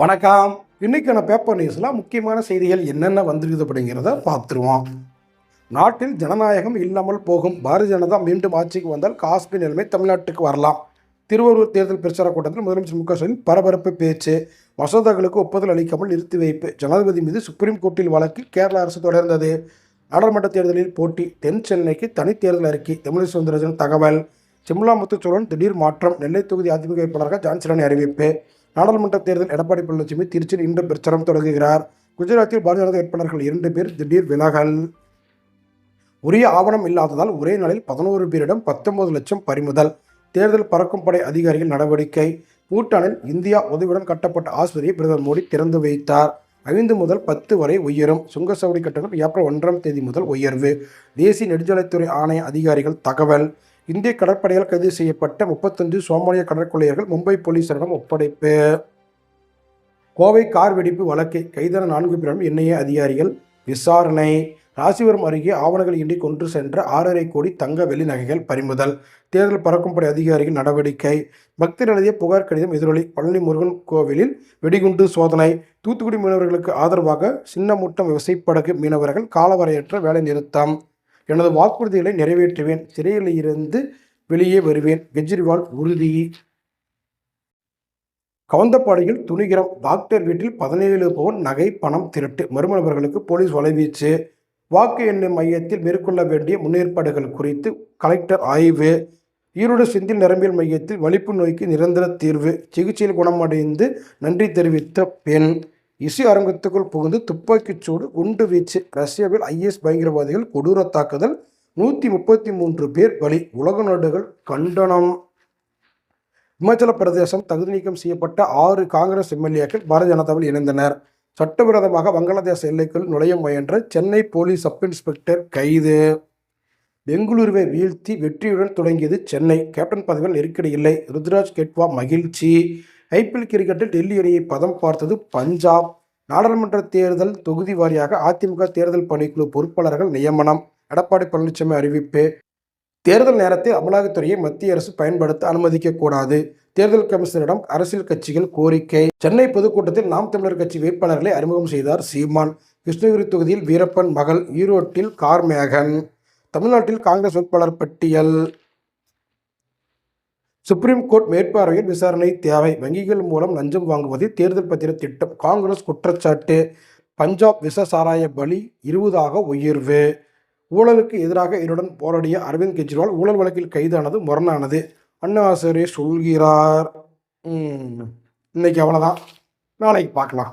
வணக்கம். இன்னைக்கான பேப்பர் நியூஸில் முக்கியமான செய்திகள் என்னென்ன வந்திருக்குது அப்படிங்கிறத பார்த்துருவோம். நாட்டில் ஜனநாயகம் இல்லாமல் போகும் பாரதிய ஜனதா மீண்டும் ஆட்சிக்கு வந்தால் காஷ்மீர் நிலைமை தமிழ்நாட்டுக்கு வரலாம். திருவள்ளூர் தேர்தல் பிரச்சார கூட்டத்தில் முதலமைச்சர் மு க ஸ்டாலின் பரபரப்பு பேச்சு மசோதாக்களுக்கு ஒப்புதல் அளிக்காமல் நிறுத்தி வைப்பு ஜனாதிபதி மீது சுப்ரீம் கோர்ட்டில் வழக்கு கேரள அரசு தொடர்ந்தது. நாடாளுமன்ற தேர்தலில் போட்டி தென் சென்னைக்கு தனித்தேர்தல் அறிக்கை தமிழக சுந்தரஜன் தகவல் சிம்லா முத்துச்சூழன் திடீர் மாற்றம் நெல்லை தொகுதி அதிமுக வேட்பாளராக ஜான்சன் அறிவிப்பு. நாடாளுமன்ற தேர்தல் எடப்பாடி பழனிசாமி திருச்சியில் இன்று பிரச்சாரம் தொடங்குகிறார். குஜராத்தில் பாரதிய ஜனதா வேட்பாளர்கள் இரண்டு பேர் திடீர் விலகல். உரிய ஆவணம் இல்லாததால் ஒரே நாளில் பதினோரு பேரிடம் பத்தொன்பது லட்சம் பறிமுதல். தேர்தல் பறக்கும் படை அதிகாரிகள் நடவடிக்கை. பூட்டானில் இந்தியா உதவியுடன் கட்டப்பட்ட ஆஸ்பத்திரியை பிரதமர் மோடி திறந்து வைத்தார். ஐந்து முதல் பத்து வரை உயரும். சுங்கசவடி கட்டணம் ஏப்ரல் ஒன்றாம் தேதி முதல் உயர்வு. தேசிய நெடுஞ்சாலைத்துறை ஆணைய அதிகாரிகள் தகவல். இந்திய கடற்படையால் கைது செய்யப்பட்ட முப்பத்தஞ்சு சோமாலிய கடற்கொள்ளையர்கள் மும்பை போலீசாரிடம் ஒப்படைப்பு. கோவை கார் வெடிப்பு வழக்கை கைதான நான்கு பேரும் என்ஐஏ அதிகாரிகள் விசாரணை. ராசிபுரம் அருகே ஆவணங்கள் இன்றி கொண்டு சென்ற ஆறரை கோடி தங்க வெள்ளி நகைகள் பறிமுதல். தேர்தல் பறக்கும்படை அதிகாரிகள் நடவடிக்கை. பக்தர் எழுதிய புகார் கடிதம் எதிரொலி பழனி முருகன் கோவிலில் வெடிகுண்டு சோதனை. தூத்துக்குடி மீனவர்களுக்கு ஆதரவாக சின்னமுட்டம் விசைப்படகு மீனவர்கள் காலவரையற்ற வேலை நிறுத்தம் எனது வாக்குறுதிகளை நிறைவேற்றுவேன். சிறையில் இருந்து வெளியே வருவேன். கெஜ்ரிவால் உறுதி. கவுந்தப்பாடியில் துணிகரம். டாக்டர் வீட்டில் பதினேழு பவுன் நகை பணம் திருட்டு. மர்ம நபர்களுக்கு போலீஸ் வலைவீச்சு. வாக்கு எண்ணும் மையத்தில் மேற்கொள்ள வேண்டிய முன்னேற்பாடுகள் குறித்து கலெக்டர் ஆய்வு. ஈரோடு செந்தில் நரம்பியல் மையத்தில் வலிப்பு நோய்க்கு நிரந்தர தீர்வு. சிகிச்சையில் குணமடைந்து நன்றி தெரிவித்த பெண். இசை அரங்கத்துக்குள் புகுந்து துப்பாக்கிச் சூடு குண்டு வீச்சு ரஷ்யாவில் ஐஎஸ் பயங்கரவாதிகள் கொடூர தாக்குதல் நூற்றி முப்பத்தி மூன்று பேர் பலி உலக நாடுகள் கண்டனம். இமாச்சல பிரதேசம் தகுதி நீக்கம் செய்யப்பட்ட ஆறு காங்கிரஸ் எம்எல்ஏக்கள் பாரதிய ஜனதாவில் இணைந்தனர். சட்டவிரோதமாக வங்காளதேச எல்லைக்குள் நுழைய முயன்ற சென்னை போலீஸ் சப் இன்ஸ்பெக்டர் கைது. பெங்களூருவை வீழ்த்தி வெற்றியுடன் தொடங்கியது சென்னை. கேப்டன் பதவியில் நெருக்கடி இல்லை. ருத்ராஜ் கெட்வா மகிழ்ச்சி. ஐபிஎல் கிரிக்கெட்டில் டெல்லி அணியை பதம் பார்த்தது பஞ்சாப். நாடாளுமன்ற தேர்தல் தொகுதி வாரியாக அதிமுக தேர்தல் பணிக்குழு பொறுப்பாளர்கள் நியமனம். எடப்பாடி பழனிசாமி அறிவிப்பு. தேர்தல் நேரத்தில் அமலாக்கத்துறையை மத்திய அரசு பயன்படுத்த அனுமதிக்கக்கூடாது தேர்தல் கமிஷனரிடம் அரசியல் கட்சிகள் கோரிக்கை. சென்னை பொதுக்கூட்டத்தில் நாம் தமிழர் கட்சி வேட்பாளர்களை அறிமுகம் செய்தார் சீமான். கிருஷ்ணகிரி தொகுதியில் வீரப்பன் மகள் ஈரோட்டில் கார்மேகன். தமிழ்நாட்டில் காங்கிரஸ் வேட்பாளர் பட்டியல். சுப்ரீம் கோர்ட் மேற்பார்வையில் விசாரணை தேவை. வங்கிகள் மூலம் லஞ்சம் வாங்குவது தேர்தல் பத்திர திட்டம். காங்கிரஸ் குற்றச்சாட்டு. பஞ்சாப் விச சாராய பலி இருபதாக உயர்வு. ஊழலுக்கு எதிராக என்னுடன் போராடிய அரவிந்த் கெஜ்ரிவால் ஊழல் வழக்கில் கைதானது முரணானது. அண்ணா ஆசிரியர் சொல்கிறார் இன்னைக்கு அவ்வளோதான் நாளைக்கு பார்க்கலாம்.